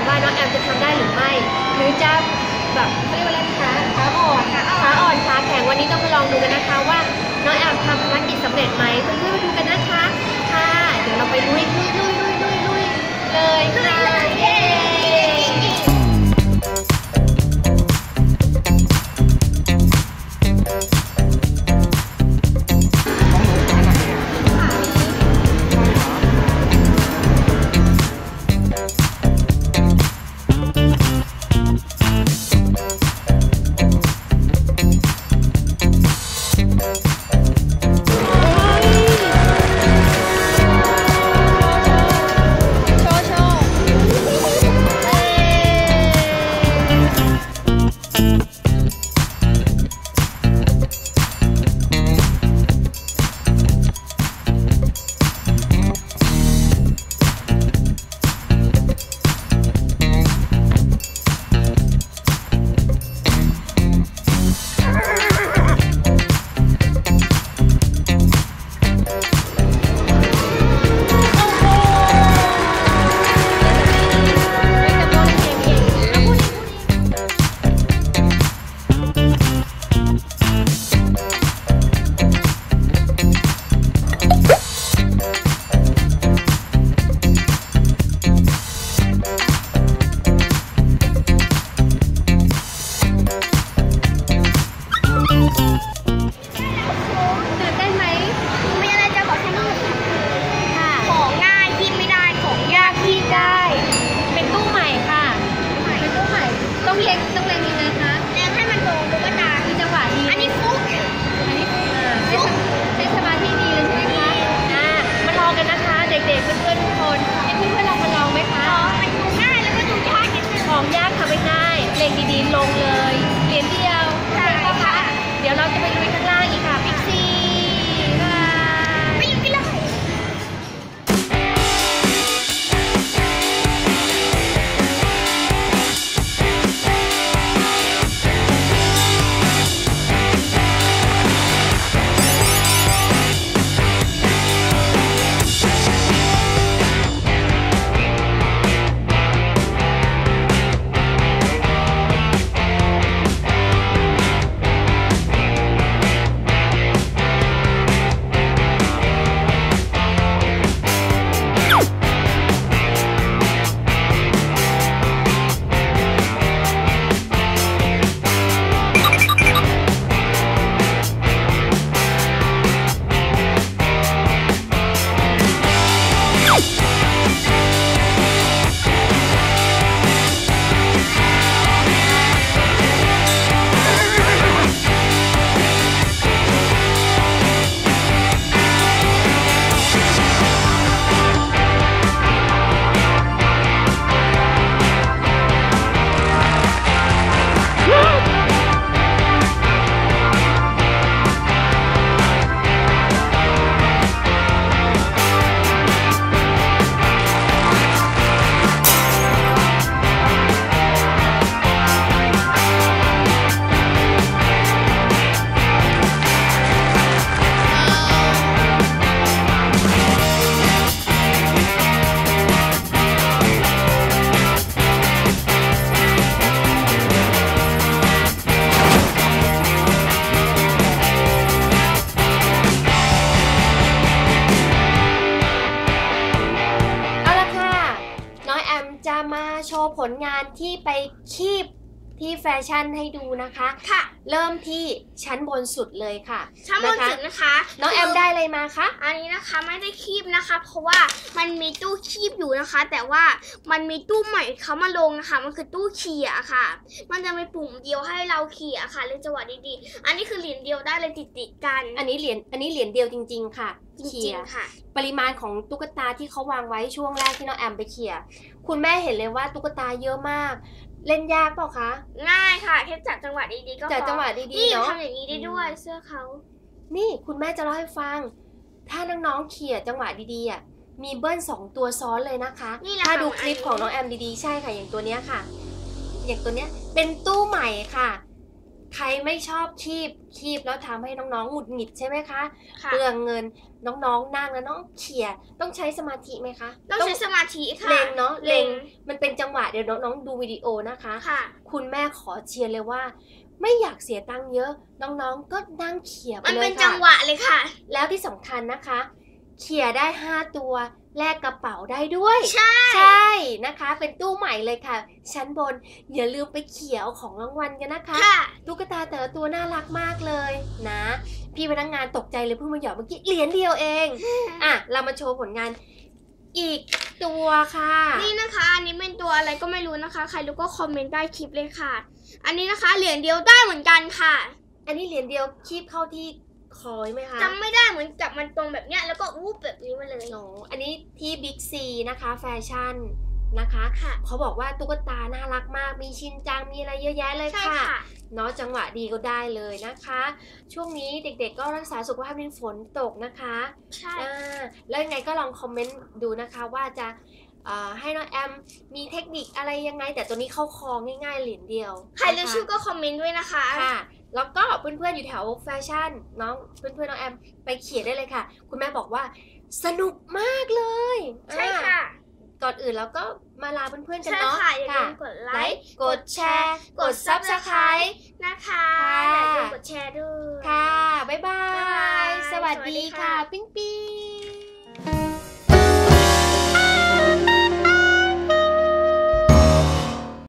ันว่าน้องแอมจะทำได้หรือไม่ หรือจะแบบเขาเรียกว่าอะไรคะขาอ่อนค่ะขาอ่อนขาแข็งวันนี้ต้องมาลองดูกันนะคะว่าน้องแอมทำภารกิจสำเร็จไหมเพื่อนๆมาดูกันนะคะ ค่ะ เดี๋ยวเราไปลุยลุยลุยลุยลุยลุย ล็งดีๆลงเลย โชว์ผลงานที่ไปคีบ ที่แฟชั่นให้ดูนะคะค่ะ เริ่มที่ชั้นบนสุดเลยค่ะชั้นบนนะคะสุดนะคะน้องแอมได้อะไรมาคะอันนี้นะคะไม่ได้คีบนะคะ เพราะว่ามันมีตู้คีบอยู่นะคะ แต่ว่ามันมีตู้ใหม่เขามาลงนะคะ มันคือตู้เขี่ยค่ะ มันจะมีปุ่มเดียวให้เราเขี่ยค่ะเล่นจังหวะดีๆ อันนี้คือเหรียญเดียวได้เลยติดๆกัน อันนี้เหรียญอันนี้เหรียญเดียวจริง ๆ ค่ะจเขี่ริยงๆค่ะ ปริมาณของตุ๊กตาที่เขาวางไว้ช่วงแรกที่น้องแอมไปเขี่ยคุณแม่เห็นเลยว่าตุ๊กตาเยอะมาก เล่นยากเปล่าคะ ง่ายค่ะแค่จับจังหวะดีๆก็พอจัดจังหวะดีนี่ๆเนาะทำอย่างนี้ได้ด้วยเสื้อเขา นี่คุณแม่จะเล่าให้ฟัง ถ้าน้องๆเขี่ยจังหวะดีๆอะมีเบิ้ลสองตัวซ้อนเลยนะคะนี่แหละถ้าค่ะดูคลิปของน้องแอมดีๆใช่ค่ะอย่างตัวเนี้ยค่ะ อย่างตัวเนี้ยเป็นตู้ใหม่ค่ะ ขรไม่ชอบคีบคีบแล้วทำให้น้องๆหงุดหงิดใช่ไหมคะค่ะเปลืองเงินน้องๆนั่งแล้วน้องเขี่ยต้องใช้สมาธิไหมคะ ต้องใช้สมาธิค่ะเล็งเนาะเล็งเล็งมันเป็นจังหวะเดี๋ยวน้องๆดูวิดีโอนะคะค่ะ คุณแม่ขอเชียร์เลยว่า ไม่อยากเสียตังค์เยอะ น้องๆก็นั่งเขี่ยไปมันเลเป็ยนค่ะจังหวะเลยค่ะ แล้วที่สำคัญนะคะ เขี่ยได้ 5 ตัว แลกกระเป๋าได้ด้วย ใช่ ใช่นะคะ เป็นตู้ใหม่เลยค่ะ ชั้นบนอย่าลืมไปเขียวของรางวัลกันนะคะ ค่ะ ตุ๊กตาแต่ละตัวน่ารักมากเลยนะ พี่พนักงานตกใจเลยเพิ่งมาหยอดเมื่อกี้เหรียญเดียวเอง อะ เรามาโชว์ผลงานอีกตัวค่ะ นี่นะคะ อันนี้เป็นตัวอะไรก็ไม่รู้นะคะ ใครรู้ก็คอมเมนต์ใต้คลิปเลยค่ะ อันนี้นะคะเหรียญเดียวได้เหมือนกันค่ะ อันนี้เหรียญเดียวคีบเข้าที่ คอยไหมคะจำไม่ได้เหมือนจับมันตรงแบบเนี้ยแล้วก็วูบแบบนี้มาเลยโนอันนี้ที่บิ๊กซีนะคะแฟชั่นนะคะค่ะเขาบอกว่าตุ๊กตาน่ารักมาก มีชินจัง มีอะไรเยอะแยะเลยใช่ค่ะค่ะเนาะจังหวะดีก็ได้เลยนะคะ ช่วงนี้เด็กๆก็รักษาสุขภาพในฝนตกนะคะ ใช่อ่าแล้วยังไงก็ลองคอมเมนต์ดูนะคะว่าจะเอ่อให้น้องแอมมีเทคนิคอะไรยังไง แต่ตัวนี้เข้าคอง่ายๆเหรียญเดียว ใครรู้นะะชื่อก็คอมเมนต์ด้วยนะคะค่ะ แล้วก็เพื่อนๆอยู่แถวแฟชั่นน้องเพื่อนๆน้องแอมไปเขียนได้เลยค่ะ คุณแม่บอกว่าสนุกมากเลยใช่อ่าค่ะก่อนอื่นเราก็มาลาเพื่อนๆกันใช่เนาะค่ะอย่าลืมกดไลไลค์ค์กดแชร์ กด subscribe นะคะค่ะ อย่าลืมกดแชร์ด้วย ค่ะ บ๊ายบาบ๊ายบาย ย สวัสสวัสดีดีค่ะค่ะ ปิ๊งปิ๊ง